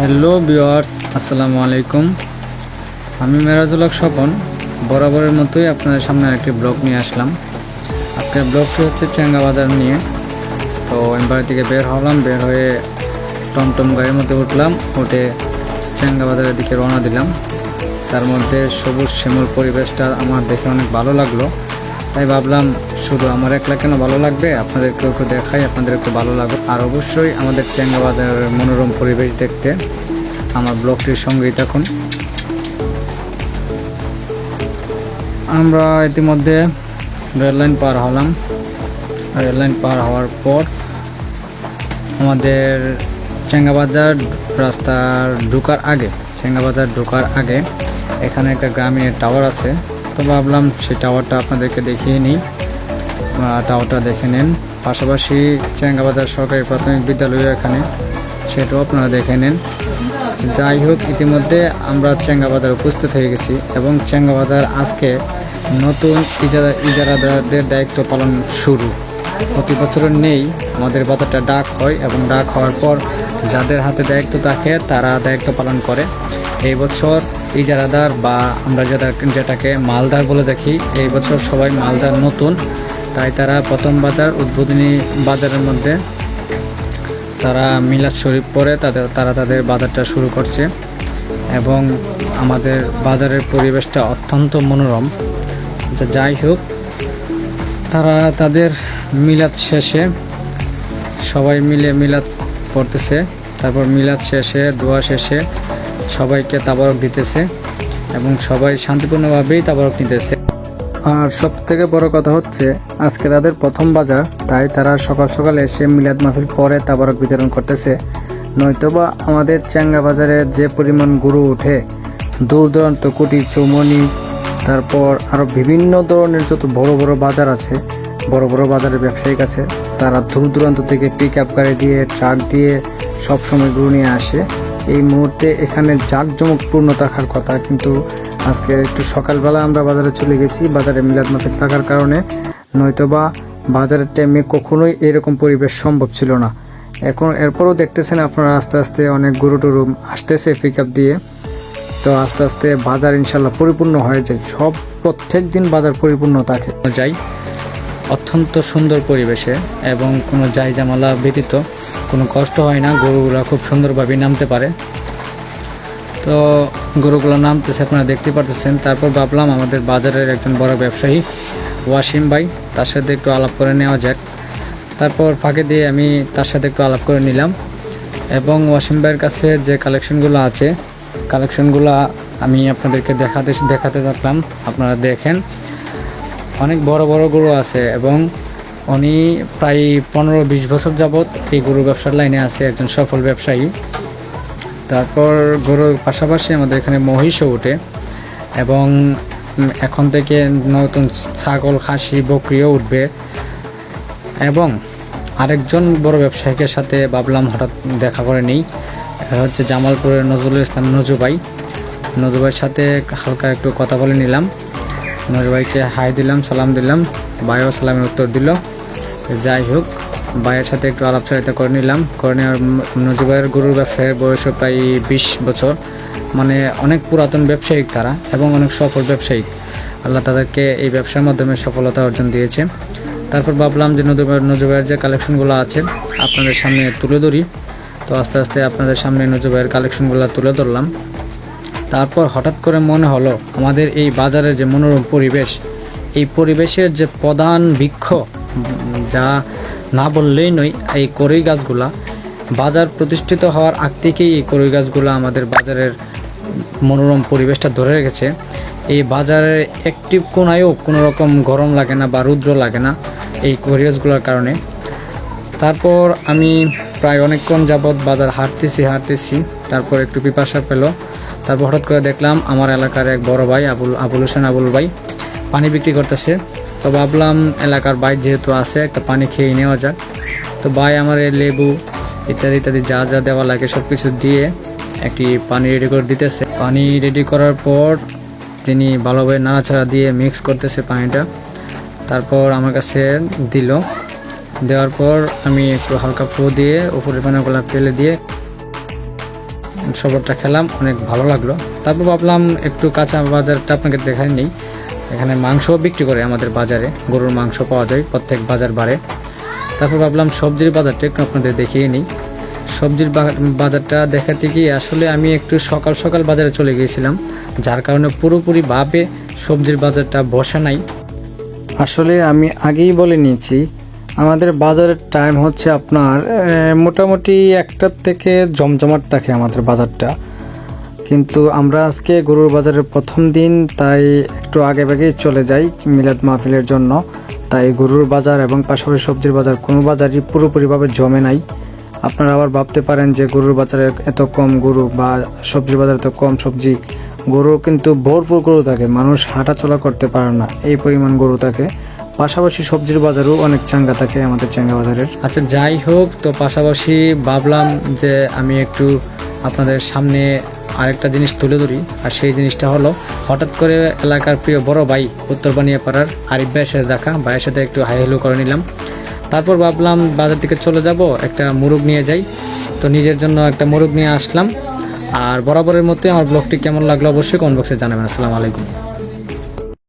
Hello viewers আসসালামু আলাইকুম। আমি মেরাজুল হক স্বপন, বরাবরের মতোই আপনাদের সামনে একটি ব্লগ নিয়ে আসলাম। আজকের ব্লগটি হচ্ছে চেঙ্গা বাজার নিয়ে। তো আমি বাড়ি থেকে বের হলাম, বের হয়ে টমটম গাড়ির মধ্যে উঠলাম, উঠে চেঙ্গা বাজারের দিকে রওনা দিলাম। তার মধ্যে সবুজ শ্যামল পরিবেশটা আমার দেখে অনেক ভালো লাগল। তাই ভাবলাম, শুধু আমার একলা কেন ভালো লাগবে? আপনাদেরকে একটু দেখাই আপনাদের একটু ভালো লাগবে। আর অবশ্যই আমাদের চেঙ্গা বাজারের মনোরম পরিবেশ দেখতে আমার ব্লগটির সঙ্গেই থাকুন। আমরা ইতিমধ্যে রেললাইন পার হলাম। রেললাইন পার হওয়ার পর আমাদের চেঙ্গাবাজার রাস্তার ঢোকার আগে চেঙ্গাবাজার ঢোকার আগে এখানে একটা গ্রামীণ টাওয়ার আছে। তো ভাবলাম সেই টাওয়ারটা আপনাদেরকে দেখিয়ে নিই। টাওয়ারটা দেখে নেন। পাশাপাশি চেঙ্গাবাজার সরকারি প্রাথমিক বিদ্যালয় এখানে, সেটাও আপনারা দেখে নেন। যাই হোক, ইতিমধ্যে আমরা চেঙ্গাবাজার উপস্থিত হয়ে গেছি এবং চেঙ্গাবাজার আজকে নতুন ইজারা ইজারাদারদের দায়িত্ব পালন শুরু। প্রতি বছর নেই, আমাদের বাজারটা ডাক হয় এবং ডাক হওয়ার পর যাদের হাতে দায়িত্ব থাকে, তারা দায়িত্ব পালন করে। এই বছর ইজারাদার বা আমরা যেটা যেটাকে মালদার বলে দেখি, এই বছর সবাই মালদার নতুন। তাই তারা প্রথম বাজার, উদ্বোধনী বাজারের মধ্যে তারা মিলাদ শরীফ পরে তাদের তারা তাদের বাজারটা শুরু করছে। এবং আমাদের বাজারের পরিবেশটা অত্যন্ত মনোরম। যা যাই হোক, তারা তাদের মিলাদ শেষে সবাই মিলে মিলাদ পড়তেছে। তারপর মিলাদ শেষে, দোয়া শেষে সবাইকে তাবারক দিতেছে এবং সবাই শান্তিপূর্ণভাবেই তাবারক নিতেছে। আর সব থেকে বড় কথা হচ্ছে, আজকে তাদের প্রথম বাজার, তাই তারা সকাল সকাল এসে মিলাদ মাহফিল পরে তাবারক বিতরণ করতেছে। নয়তোবা আমাদের চ্যাঙ্গা বাজারে যে পরিমাণ গরু ওঠে, দূর দূরান্ত কুটি, চৌমনি, তারপর আরও বিভিন্ন ধরনের যত বড় বড় বাজার আছে, বড় বড় বাজারের ব্যবসায়িক আছে, তারা দূর দূরান্ত থেকে পিক আপ গাড়ি দিয়ে ট্রাক দিয়ে সব সময় গরু নিয়ে আসে। এই মুহূর্তে এখানে জাঁকজমকপূর্ণ থাকার কথা, কিন্তু আজকে একটু সকালবেলা আমরা বাজারে চলে গেছি, বাজারে মিলাদ মাফিক থাকার কারণে। নয়তোবা বাজারের টাইমে কখনোই এরকম পরিবেশ সম্ভব ছিল না। এখন এরপরও দেখতেছেন আপনারা আস্তে আস্তে অনেক গরু টরু আসতেছে পিক আপ দিয়ে। তো আস্তে আস্তে বাজার ইনশাল্লাহ পরিপূর্ণ হয়ে যায়। সব প্রত্যেক দিন বাজার পরিপূর্ণ থাকে। যাই অত্যন্ত সুন্দর পরিবেশে এবং কোনো যাই জামালা ব্যতীত কোনো কষ্ট হয় না, গরুগুলো খুব সুন্দরভাবে নামতে পারে। তো গরুগুলো নামতেছে, আপনারা দেখতে পারতেছেন। তারপর ভাবলাম আমাদের বাজারের একজন বড় ব্যবসায়ী, ওয়াসিম ভাই, তার সাথে একটু আলাপ করে নেওয়া যাক। তারপর ফাঁকে দিয়ে আমি তার সাথে একটু আলাপ করে নিলাম। এবং ওয়াসিম ভাইয়ের কাছে যে কালেকশনগুলো আছে, কালেকশনগুলো আমি আপনাদেরকে দেখাতে দেখাতে থাকলাম। আপনারা দেখেন। অনেক বড় বড় গরু আছে এবং উনি প্রায় পনেরো বিশ বছর যাবৎ এই গরু ব্যবসার লাইনে আছে, একজন সফল ব্যবসায়ী। তারপর গরুর পাশাপাশি আমাদের এখানে মহিষও ওঠে এবং এখন থেকে নতুন ছাগল, খাসি, বকরিও উঠবে এবং আরেকজন বড় ব্যবসায়ীকের সাথে ভাবলাম হঠাৎ দেখা করে নেই। হচ্ছে জামালপুরের নজরুল ইসলাম নজু ভাই নজু ভাইয়ের সাথে হালকা একটু কথা বলে নিলাম। নজর ভাইকে হাই দিলাম, সালাম দিলাম। ভাইও সালামের উত্তর দিল। যাই হোক, ভাইয়ের সাথে একটু আলাপচারিতা করে নিলাম। করে নেওয়ার ভাইয়ের গরুর ব্যবসায়ের বয়সও প্রায় বিশ বছর। মানে অনেক পুরাতন ব্যবসায়িক তারা এবং অনেক সফল ব্যবসায়িক। আল্লাহ তাদেরকে এই ব্যবসার মাধ্যমে সফলতা অর্জন দিয়েছে। তারপর ভাবলাম যে নজর ভাইয়ের যে কালেকশনগুলো আছে, আপনাদের সামনে তুলে ধরি। তো আস্তে আস্তে আপনাদের সামনে ভাইয়ের কালেকশনগুলো তুলে ধরলাম। তারপর হঠাৎ করে মনে হলো, আমাদের এই বাজারের যে মনোরম পরিবেশ, এই পরিবেশের যে প্রধান বৃক্ষ, যা না বললেই নয়, এই কড়ই গাছগুলা, বাজার প্রতিষ্ঠিত হওয়ার আগ থেকেই এই কড়ই গাছগুলো আমাদের বাজারের মনোরম পরিবেশটা ধরে রেখেছে। এই বাজারের একটি কোনায়ও কোনো রকম গরম লাগে না বা রুদ্র লাগে না এই কড়ই গাছগুলোর কারণে। তারপর আমি প্রায় অনেকক্ষণ যাবৎ বাজার হাঁটতেছি হাঁটতেছি, তারপর একটু পিপাসা পেল। তারপর হঠাৎ করে দেখলাম আমার এলাকার এক বড় ভাই, আবুল আবুল হোসেন আবুল ভাই, পানি বিক্রি করতেছে। তো ভাবলাম এলাকার ভাই যেহেতু আছে, একটা পানি খেয়ে নেওয়া যাক। তো ভাই আমার এই লেবু ইত্যাদি ইত্যাদি যা যা দেওয়া লাগে সব কিছু দিয়ে একটি পানি রেডি করে দিতেছে। পানি রেডি করার পর তিনি ভালোভাবে নাড়াচাড়া দিয়ে মিক্স করতেছে পানিটা। তারপর আমার কাছে দিল। দেওয়ার পর আমি একটু হালকা ফু দিয়ে উপরে পানাগুলো ফেলে দিয়ে শরবতটা খেলাম, অনেক ভালো লাগল। তারপর ভাবলাম একটু কাঁচা বাজারটা আপনাকে দেখাই নেই। এখানে মাংসও বিক্রি করে আমাদের বাজারে, গরুর মাংস পাওয়া যায় প্রত্যেক বাজার বারে। তারপর ভাবলাম সবজির বাজারটা একটু আপনাদের দেখিয়ে নিই। সবজির বাজারটা দেখাতে গিয়ে আসলে আমি একটু সকাল সকাল বাজারে চলে গিয়েছিলাম, যার কারণে পুরোপুরি ভাবে সবজির বাজারটা বসা নাই। আসলে আমি আগেই বলে নিয়েছি আমাদের বাজারের টাইম হচ্ছে আপনার মোটামুটি একটার থেকে জমজমাট থাকে আমাদের বাজারটা। কিন্তু আমরা আজকে গরুর বাজারের প্রথম দিন, তাই একটু আগে আগেই চলে যাই মিলাদ মাহফিলের জন্য। তাই গরুর বাজার এবং পাশাপাশি সবজির বাজার কোনো বাজারই পুরোপুরিভাবে জমে নাই। আপনারা আবার ভাবতে পারেন যে গরুর বাজারে এত কম গরু বা সবজির বাজারে এত কম সবজি। গরু কিন্তু ভরপুর গরু থাকে, মানুষ হাঁটাচলা করতে পারে না, এই পরিমাণ গরু থাকে। পাশাপাশি সবজির বাজারও অনেক চাঙ্গা থাকে আমাদের চাঙ্গা বাজারের। আচ্ছা যাই হোক, তো পাশাপাশি ভাবলাম যে আমি একটু আপনাদের সামনে আরেকটা জিনিস তুলে ধরি, আর সেই জিনিসটা হলো, হঠাৎ করে এলাকার প্রিয় বড় ভাই উত্তর বানিয়ে পাড়ার আরিফ ভাইয়ের সাথে দেখা, ভাইয়ের সাথে একটু হাই হেলো করে নিলাম। তারপর ভাবলাম বাজার থেকে চলে যাব, একটা মুরগ নিয়ে যাই। তো নিজের জন্য একটা মুরগ নিয়ে আসলাম, আর বরাবরের মতোই আমার ব্লগটি কেমন লাগল অবশ্যই কমেন্ট বক্সে জানাবেন। আসসালামু আলাইকুম।